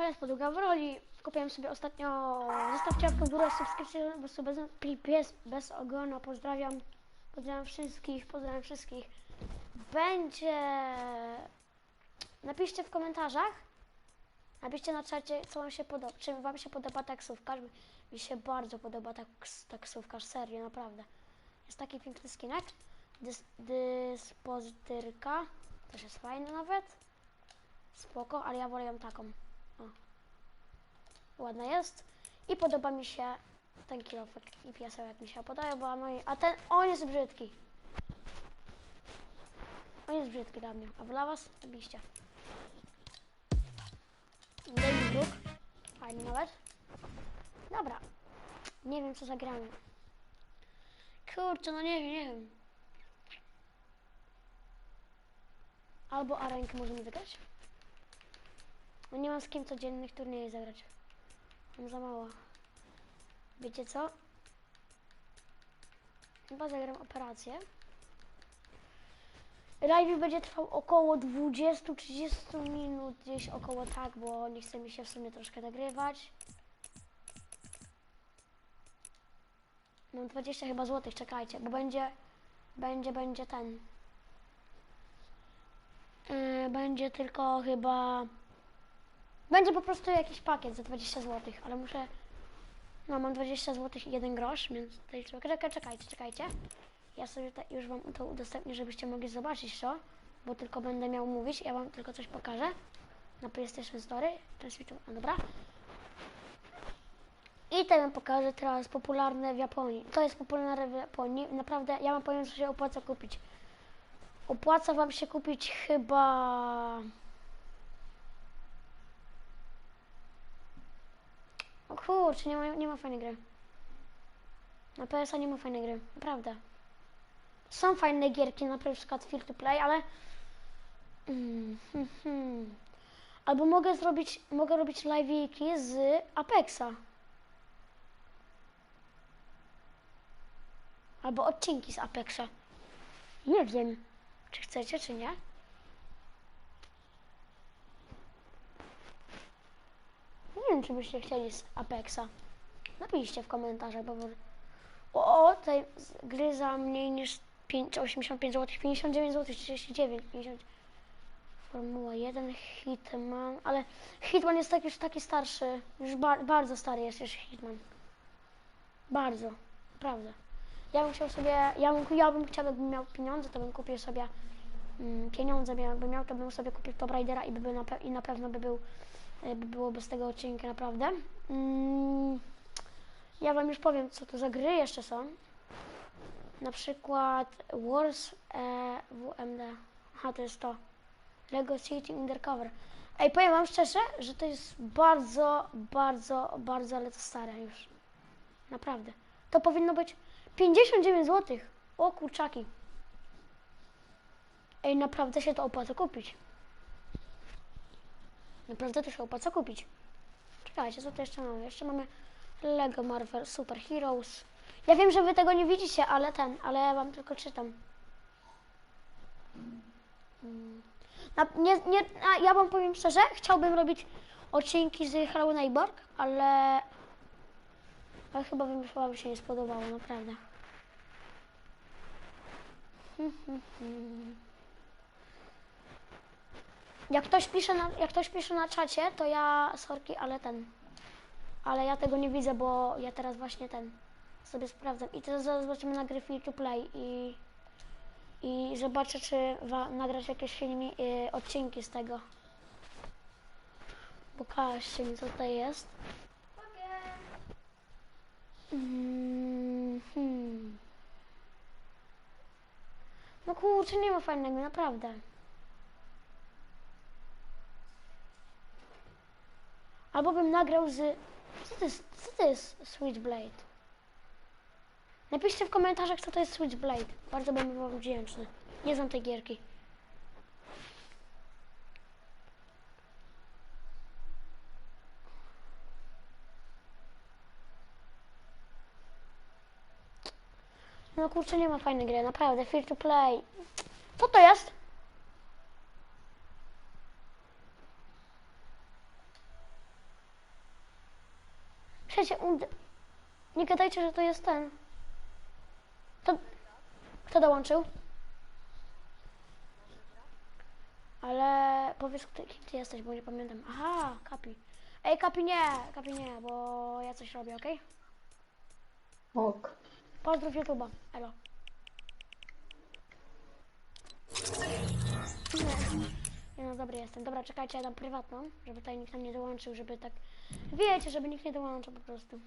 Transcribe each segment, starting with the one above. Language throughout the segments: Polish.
Koles podługa w roli. Kupiłem sobie ostatnio. Zostawcie łapkę w górę, subskrypcję, bo sobie bez, bez, ogona. Pozdrawiam. Pozdrawiam wszystkich, pozdrawiam wszystkich. Będzie. Napiszcie w komentarzach. Napiszcie na czacie, co wam się podoba. Czy wam się podoba taksówkarz? Mi się bardzo podoba taks, taksówkarz, serio, naprawdę. Jest taki piękny skinek. Dys, dyspozytyrka. Też jest fajny nawet. Spoko, ale ja wolę ją taką. Ładna jest. I podoba mi się ten kilofek i piesełek mi się podoba. No i, a ten, on jest brzydki. On jest brzydki dla mnie. A dla was? Oczywiście. Daily Brook. Fajny nawet. Dobra. Nie wiem co zagramy. Kurczę, no nie wiem, nie wiem. Albo arenkę możemy wygrać. No nie mam z kim codziennych turniejów zagrać. Za mało. Wiecie co? Chyba zagram operację. Live będzie trwał około 20-30 minut, gdzieś około tak, bo nie chce mi się w sumie troszkę nagrywać. Mam 20 chyba złotych, czekajcie, bo będzie, będzie, będzie ten. Yy, będzie tylko chyba, będzie po prostu jakiś pakiet za 20 złotych, ale muszę, no mam 20 złotych i jeden grosz, więc tutaj, czekajcie, czekajcie, czekajcie. Ja sobie ta, już wam to udostępnię, żebyście mogli zobaczyć to, bo tylko będę miał mówić, ja wam tylko coś pokażę na PlayStation Story, transmitu, a dobra. I wam pokażę teraz popularne w Japonii. To jest popularne w Japonii. Naprawdę, ja wam powiem, co się opłaca kupić. Opłaca wam się kupić chyba... O kurczę, nie ma, nie ma fajnej gry. Na PS-a nie ma fajnej gry, naprawdę. Są fajne gierki, na przykład Free to Play, ale... Mm, hmm, hmm. Albo mogę zrobić, mogę robić live'iki z Apexa. Albo odcinki z Apexa. Nie wiem, czy chcecie, czy nie. Nie wiem, czy byście chcieli z Apexa. Napiszcie w komentarzach, bo... O, tej gry za mniej niż 5, 85 zł, 59 zł, 39, 50. Formuła 1, Hitman, ale Hitman jest tak już taki starszy, już ba bardzo stary jest już Hitman. Bardzo, naprawdę. Ja bym chciał sobie, ja bym, ja bym chciał, miał pieniądze, to bym kupił sobie mm, pieniądze, jakbym miał, to bym sobie kupił Top Ridera i, by był na, i na pewno by był, by było bez tego odcinka, naprawdę. Mm, ja wam już powiem, co to za gry jeszcze są. Na przykład Wars e, WMD. Aha, to jest to. Lego City Undercover. Ej, powiem wam szczerze, że to jest bardzo, bardzo, bardzo, ale to stare już. Naprawdę. To powinno być 59 zł. O kurczaki. Ej, naprawdę się to opłaca kupić. Naprawdę to się opłaca kupić. Czekajcie, co to jeszcze mamy? Jeszcze mamy Lego Marvel Super Heroes. Ja wiem, że wy tego nie widzicie, ale ten, ale ja wam tylko czytam. Mm. Na, nie, nie, a ja wam powiem szczerze, chciałbym robić odcinki z Hello Neighbor, ale, ale chyba bym wam się nie spodobało, naprawdę. Jak ktoś pisze na, jak ktoś pisze na czacie, to ja, sorki, ale ten, ale ja tego nie widzę, bo ja teraz właśnie ten sobie sprawdzam. I teraz zaraz zobaczymy na gry to Play i, i zobaczę, czy wa, nagrać jakieś filmi, y, odcinki z tego. Pokażcie mi, co tutaj jest. Mm, hmm. No kurczę, nie ma fajnego, naprawdę. Albo bym nagrał z... Co to jest, co to jest Switchblade? Napiszcie w komentarzach, co to jest Switchblade. Bardzo bym był wdzięczny. Nie znam tej gierki. No kurczę, nie ma fajnej gry, naprawdę. Free to play. Co to jest? Przecież und... Nie gadajcie, że to jest ten. To... Kto dołączył? Ale powiedz, kim ty jesteś, bo nie pamiętam. Aha, Kapi. Ej, Kapi nie, Kapi nie, bo ja coś robię, okej? Ok. Pozdrów YouTube'a, elo. Nie. Nie no, dobry jestem. Dobra, czekajcie, ja dam prywatną, żeby tutaj nikt nam nie dołączył, żeby tak... Wiecie, żeby nikt nie dołączył po prostu.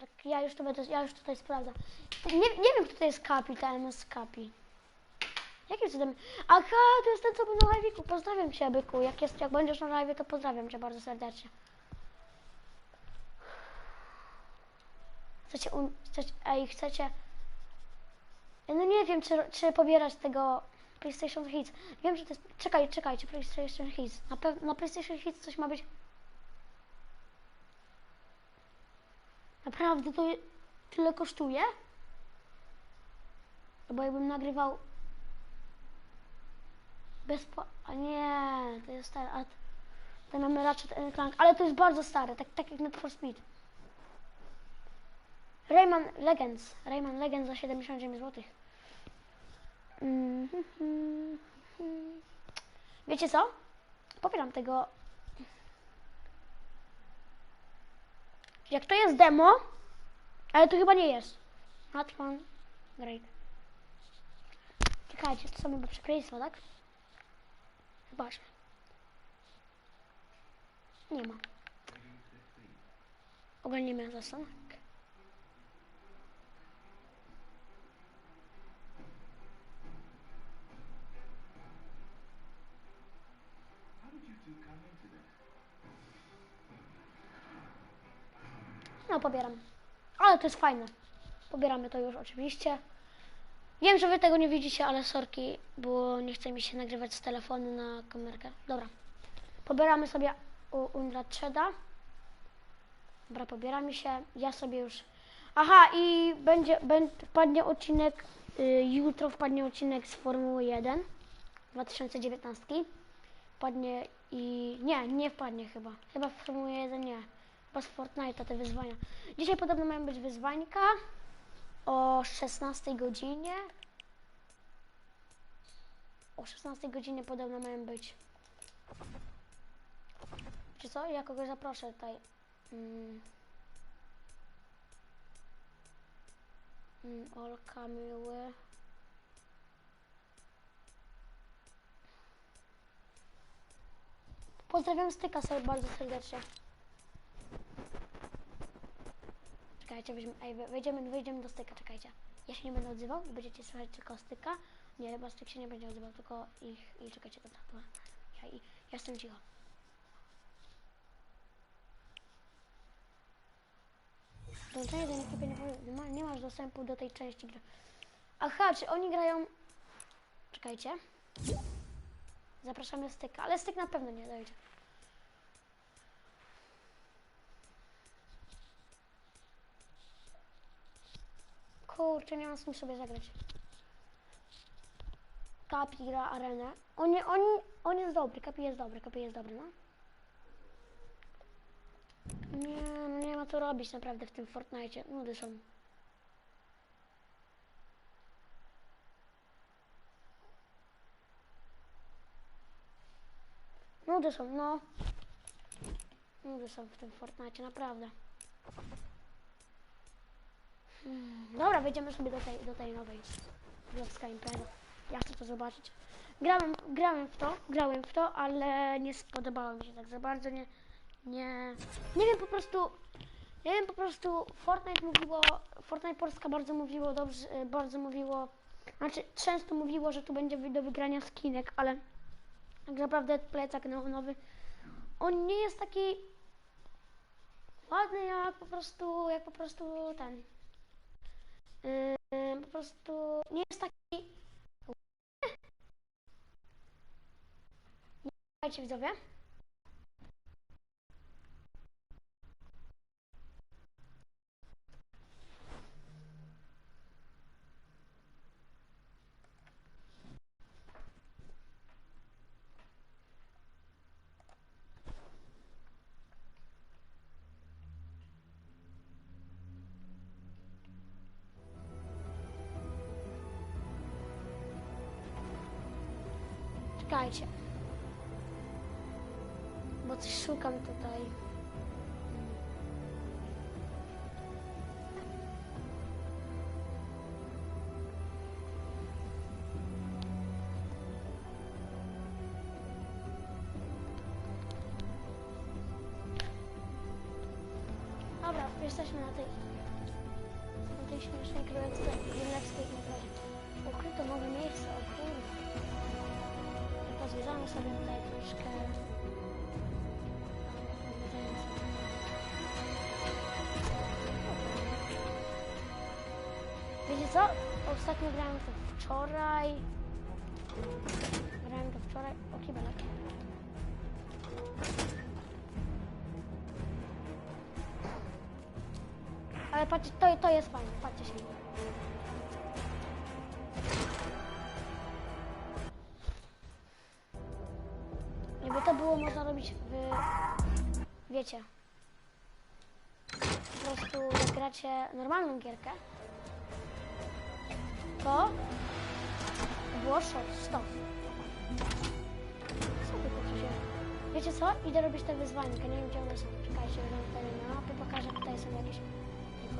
Tak, ja już to będę, ja już tutaj sprawdzam. Nie, nie wiem, kto to jest Kapi, ta MS Kapi. Jakim cudem? Aha, to jest ten, co był na live'iku. Pozdrawiam cię, byku. Jak, jest, jak będziesz na live, to pozdrawiam cię bardzo serdecznie. Chcecie, un- chcecie, ej, chcecie... No nie wiem, czy, czy pobierać tego PlayStation Hits. Wiem, że to jest... Czekaj, czekajcie, PlayStation Hits. Na, pew- na PlayStation Hits coś ma być... Naprawdę to tyle kosztuje? No Bo jakbym nagrywał... Bezpo... A nie, to jest stare. A tutaj mamy Ratchet Clank, ale to jest bardzo stare, tak, tak jak Need for Speed. Rayman Legends. Rayman Legends za 79 zł. Mhm. Wiecie co? Popieram tego. Jak to jest demo, ale to chyba nie jest. Fun. Great. Czekajcie, to są chyba przekleństwa, tak? Zobaczmy. Nie ma. Oglądnijmy zasanek. No, pobieram. Ale to jest fajne. Pobieramy to już oczywiście. Wiem, że wy tego nie widzicie, ale sorki, bo nie chce mi się nagrywać z telefonu na kamerkę. Dobra. Pobieramy sobie Unratcheda. Dobra, pobieramy się. Ja sobie już... Aha, i będzie, będzie wpadnie odcinek, y, jutro wpadnie odcinek z Formuły 1 2019. Wpadnie i... Nie, nie wpadnie chyba. Chyba w Formuły 1 nie. Chyba z Fortnite'a te wyzwania. Dzisiaj podobno mają być wyzwańka o 16 godzinie. O 16 godzinie podobno mają być. Czy co? Ja kogoś zaproszę tutaj. Mm. Mm, Olka miły. Pozdrawiam styka sobie bardzo serdecznie. Czekajcie, weźmy, ej, we- wejdziemy, wejdziemy do styka, czekajcie. Ja się nie będę odzywał będziecie słyszeć tylko styka. Nie, chyba styk się nie będzie odzywał, tylko ich i czekajcie, dobra, dobra. Ja, i, ja jestem cicho. Dołączenie do ekipy nie, ma, nie masz dostępu do tej części gry. Aha, czy oni grają... Czekajcie. Zapraszamy styka, ale styk na pewno nie dojdzie. Kurczę, nie mam z kim sobie zagrać. Kapi gra arenę. On, on, on jest dobry, Kapi jest dobry, Kapi jest dobry, no. Nie, no nie ma co robić naprawdę w tym Fortnite. Nudy są. Nudy są, no. Nudy są w tym Fortnite, naprawdę. Dobra, wejdziemy sobie do tej, do tej nowej Wioska Impreza. Ja chcę to zobaczyć. Grałem, grałem w to, grałem w to, ale nie spodobało mi się tak za bardzo, nie, nie, nie wiem po prostu, nie wiem po prostu, Fortnite mówiło, Fortnite Polska bardzo mówiło dobrze, e, bardzo mówiło, znaczy często mówiło, że tu będzie do wygrania skinek, ale tak naprawdę plecak no- nowy, on nie jest taki ładny jak po prostu, jak po prostu ten, Yy, po prostu nie jest taki. Nie słuchajcie widzowie. Jesteśmy na tej, na tej śmiesznej królewskiej, królewskiej imprezie. Ukryto nowe miejsce, o kurde. Pozwiedzamy sobie tutaj troszkę. Wiecie co? Ostatnio grałem to wczoraj. Grałem to wczoraj. O kibelek. Ale patrzcie, to, to jest fajne, patrzcie się. Jakby to było można robić w... Wiecie. Po prostu gracie normalną gierkę, to było shot, stop. Co wy tu się... Wiecie co? Idę robić te wyzwanka, nie wiem gdzie one są. Czekajcie, na mapie pokażę. Tutaj są jakieś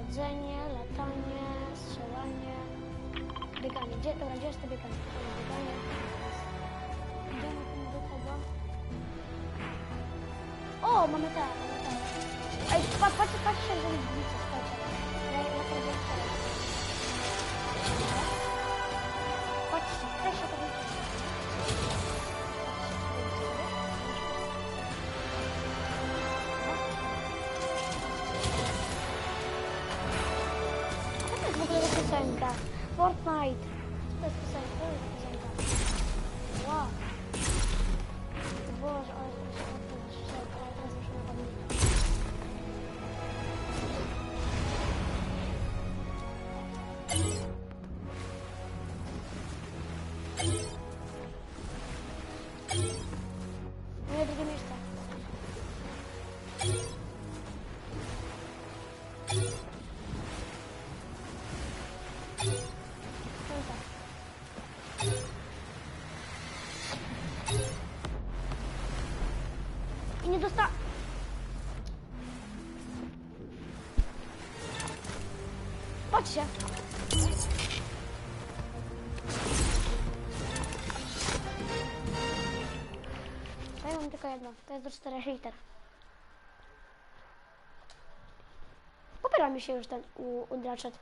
chodzenie, latanie, strzelanie, bieganie. Gdzie, dobra, gdzie jest to bieganie? To jest bieganie. Idziemy tu do tego. O, mamy te, mamy te. Ej, patrz, patrz, patrz, jak zrobić jedno. To jest do 4 liter. Popiera mi się już ten udraczet.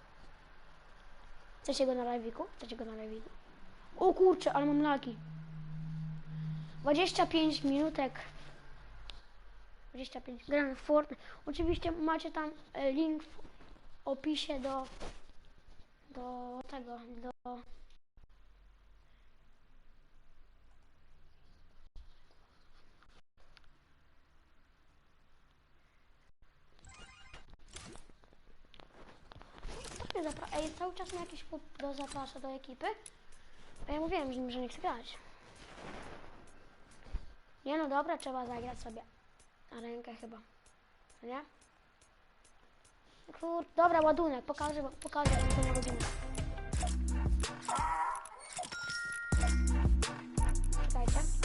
Chcecie go na live'iku? Chcecie go na live'iku? O kurczę, ale mam laki. 25 minutek. 25 gram w Fortnite. Oczywiście macie tam e, link w opisie do do tego, do czas mnie jakiś chłop do zaprasza do ekipy. A ja mówiłem, że, że nie chcę grać. Nie no dobra, trzeba zagrać sobie. Na rękę chyba. Co nie? Kur... Dobra, ładunek. Pokażę, pokażę jak to robimy. Czekajcie.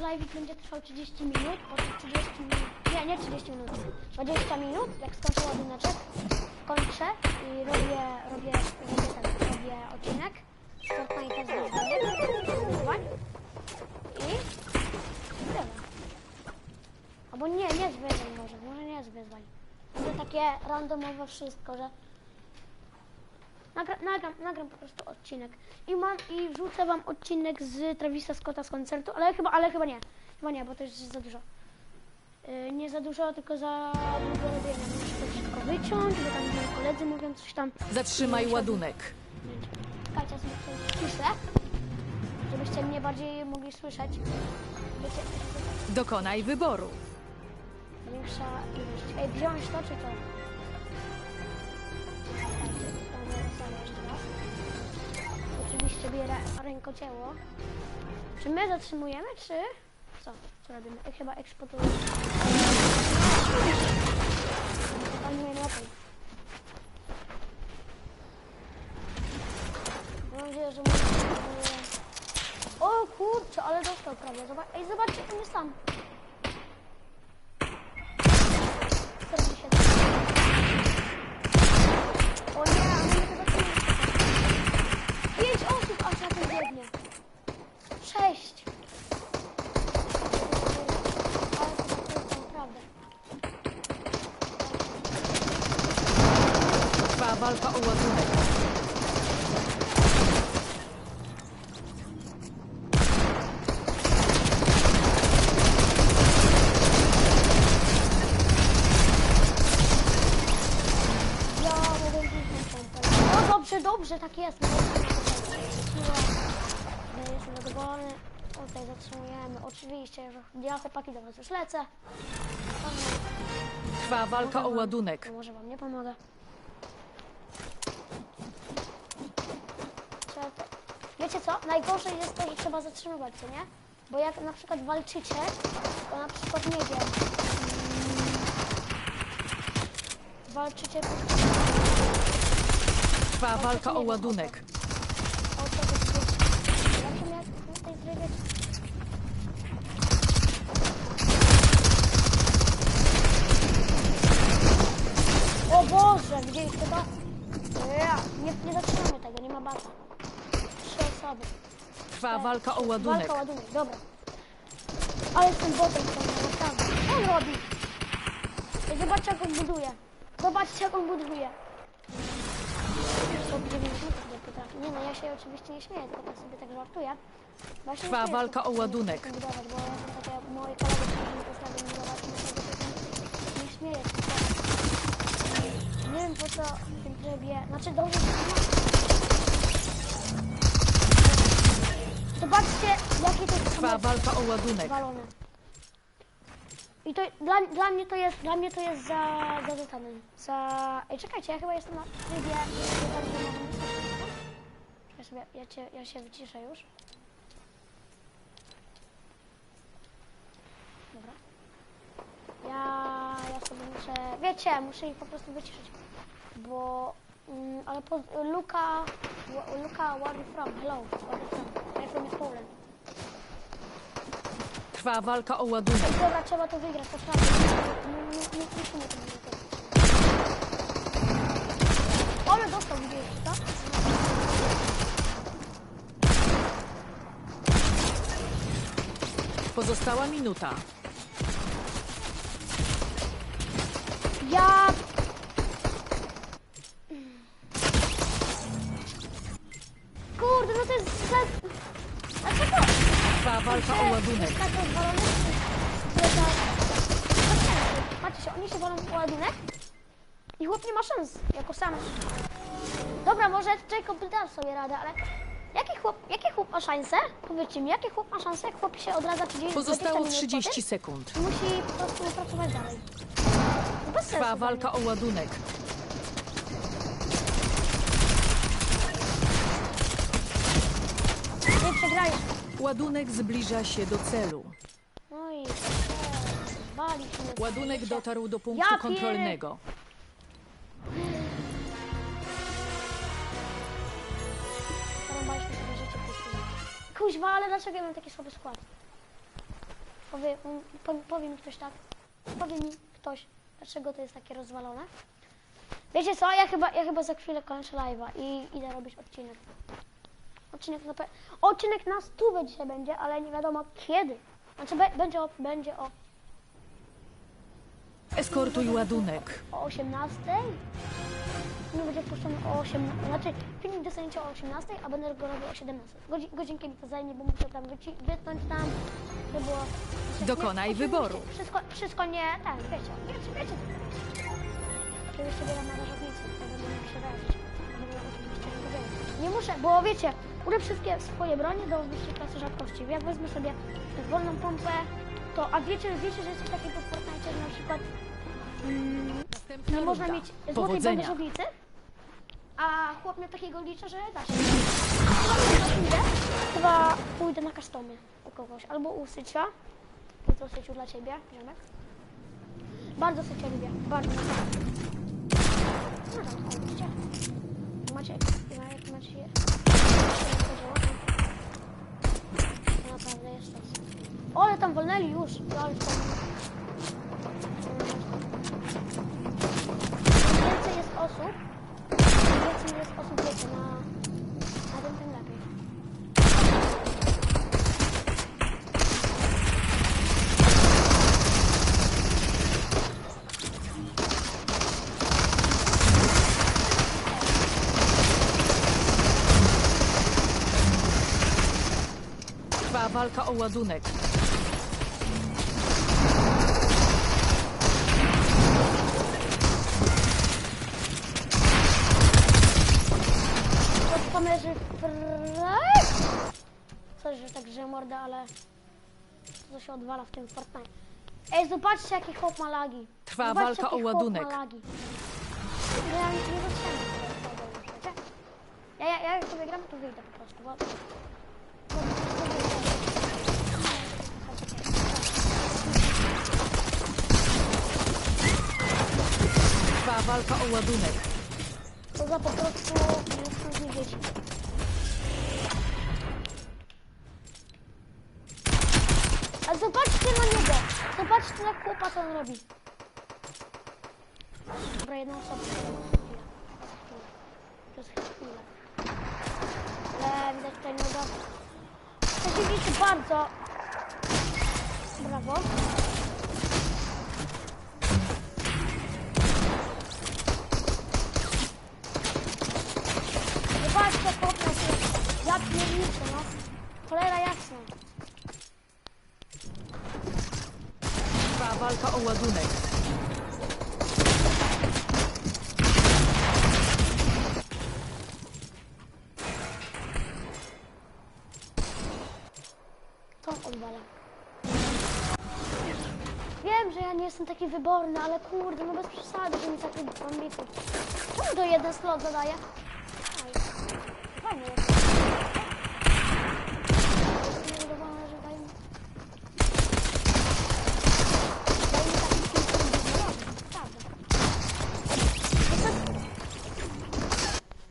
Live będzie trwał 30 minut, po tych 30 minut, nie, nie 30 minut, 20 minut, jak skończę ładuneczek, kończę i robię, robię, robię, ten, robię odcinek z Fortnite'a z wyzwań i tyle. Albo nie, nie z wyzwań może, może nie z wyzwań. Może takie randomowe wszystko, że Nagra, nagram, nagram po prostu odcinek. I mam i wrzucę wam odcinek z Travisa Scotta z koncertu, ale chyba, ale chyba nie. Chyba nie, bo to jest za dużo. Yy, nie za dużo, tylko za długo robię. Ja muszę to szybko wyciąć, bo tam moi koledzy mówią coś tam. Zatrzymaj ładunek. Sobie tutaj ciszę, żebyście mnie bardziej mogli słyszeć. Wiecie, Dokonaj wyboru. większa ilość Ej, wziąć to czy to? Oczywiście bierę rękocieło. Czy my zatrzymujemy, czy co? Co robimy? Ej, chyba eksportujemy. Mam nadzieję, że. O kurczę, ale dostał prawie. Zobacz, ej, zobaczcie, tam jest tam. 47. O nie, a my to zaczynamy. Pięć osób aż na tym biegnie. Sześć. Ale to jest naprawdę. Trwa walka o ładunek. Ja mogę wziąć tą pompę. O dobrze, dobrze, tak jest. Ja jestem zadowolony. Tutaj zatrzymujemy. Oczywiście, że ja chłopaki do was już lecę. Trwa walka o ładunek. Może wam nie pomogę. Trzeba to... Wiecie co? Najgorsze jest to, że trzeba zatrzymywać, co nie? Bo jak na przykład walczycie, to na przykład nie wiem. Walczycie Trwa walka o ładunek. O co to jest? Zobaczymy jak w tej trywie... O Widzieliście to? Ja, nie, nie zatrzymamy tego, nie ma bata. Trzy osoby. Trwa walka o ładunek. Walka ładunek, dobra. Ale jestem botem, to naprawdę. Co on robi? Zobaczcie jak on buduje. Zobaczcie jak on buduje. Sobie 90 sobie potrafi. Nie no, ja się oczywiście nie śmieję, tylko tak sobie tak żartuję. Bo ja się nie Trwa walka o ładunek. budować, bo ja takie moje koledzy, którzy nie potrafią budować nie śmieję. Nie wiem po co w tym trybie, znaczy dobrze. Zobaczcie, jakie to jest Trwa walka o ładunek. walone. I to dla, dla mnie to jest, dla mnie to jest za, za. Za... Ej, czekajcie, ja chyba jestem na trybie... Czekaj sobie, ja, cię, ja się wyciszę już. Dobra. Ja, ja sobie muszę... Wiecie, muszę ich po prostu wyciszyć. Bo... Mm, ale po... Luka... Luka, where are you from? Hello, where are you from? I'm from Poland. Trwa walka o ładunek. Dobra, trzeba to wygrać, to prawda. Nie, nie, nie, musimy to wygrać. Ale dostał, widzieliście to? Pozostała minuta. Ja... A co to? Trwa walka o ładunek. Jest tak rozwalony, że. Patrzcie, oni się walą o ładunek i chłop nie ma szans, jako sam. Dobra, może Jacob da sobie radę, ale... Jaki chłop, jaki chłop ma szansę? Powiedzcie mi, jaki chłop ma szansę? Jak chłop się odradza 30 Pozostało 20 minut 30 po sekund. Musi po prostu pracować dalej. Bez Trwa walka o ładunek. mnie. Nie przegrajesz. Ładunek zbliża się do celu. No i... Ładunek dotarł do punktu Ja pier- kontrolnego. Porąbaliśmy sobie życie po chwili. Kuźwa, ale dlaczego ja mam taki słaby skład? Powie, po, powie mi ktoś tak. Powie mi ktoś, dlaczego to jest takie rozwalone. Wiecie co, ja chyba, ja chyba za chwilę kończę live'a i idę robić odcinek. Odcinek na pe... Odcinek na stówę dzisiaj będzie, ale nie wiadomo kiedy. Znaczy be, będzie o, będzie o, Eskortuj ładunek. o 18. No będzie puszczony o 18. Znaczy filmik dostaniecie o 18, a będę go robił o 17. Godzi, godzinkę mi to zajmie, bo muszę tam wyci- wytnąć tam. To było. Dokonaj oczywiście wyboru. Wszystko, wszystko nie. Tak, wiecie, wiecie, wiecie. Jeszcze bieram na narzędnicy, to będę mógł się radzić. Żeby oczywiście nie. Nie muszę, bo wiecie, użę wszystkie swoje bronie do wyższej klasy rzadkości. Jak wezmę sobie wolną pompę, to a wiecie, wiecie, że jest coś takiego w Fortnite, że na przykład Następna Nie można mieć złotej bandażownicy, a chłop mnie takiego liczy, że da się. Chyba pójdę, chyba pójdę na customy u kogoś, albo u Sycia. To to Syciu dla Ciebie, ziomek. Bardzo Sycia lubię, bardzo. No tam, Macie, jak macie. To naprawdę jest to. O, ale tam wolnęli już, to... Im więcej jest osób, im więcej jest osób, wiecie, na, na tym, tym lepiej. O ładunek. To kamerzy Coś, że tak grze mordę, ale to się odwala w tym Fortnite. Ej, zobaczcie jaki chłop ma lagi. Trwa zobaczcie, walka o ładunek. Ja nie? Ja, ja, ja jak sobie gram, to wyjdę po prostu. Bo... Trwa walka o ładunek. To za po prostu nie chcę dzieci. A zobaczcie na niego! Zobaczcie na chłopa, on robi. Dobra, jedna osoba. Przez chwilę. Ale widać tutaj noga. Przeciwnicy bardzo. Brawo. Zobaczcie, chłop nas jest. Ja pierniczę, no. Cholera jasna. Trwa walka o ładunek. To odwala. Wiem, że ja nie jestem taki wyborny, ale kurde, no bez przesady, że mi taki ambitny. Czemu to jeden slot zadaje? Aj, fajnie jest. Jestem zadowolona, że daje mi... Daje mi taki kilka milionów, naprawdę.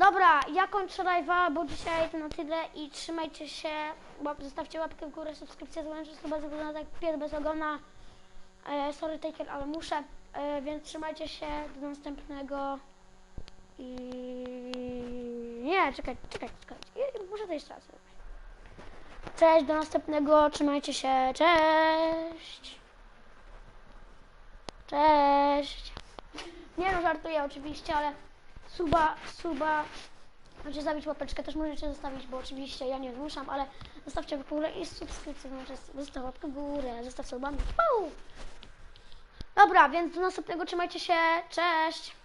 Dobra, ja kończę live'a, bo dzisiaj to na tyle i trzymajcie się, łap, zostawcie łapkę w górę, subskrypcję, złączcie chyba na tak pies bez ogona. E, sorry taker, ale muszę, e, więc trzymajcie się, do następnego i... Nie, czekaj, czekaj, czekaj, muszę to jeszcze raz zrobić. Cześć, do następnego, trzymajcie się, cześć! Cześć! Nie no, żartuję oczywiście, ale suba, suba, możecie zabić łapeczkę, też możecie zostawić, bo oczywiście ja nie zmuszam, ale zostawcie w górę i subskrypcję, zostaw łapkę w górę, zostaw subami. Pau! Dobra, więc do następnego trzymajcie się, cześć!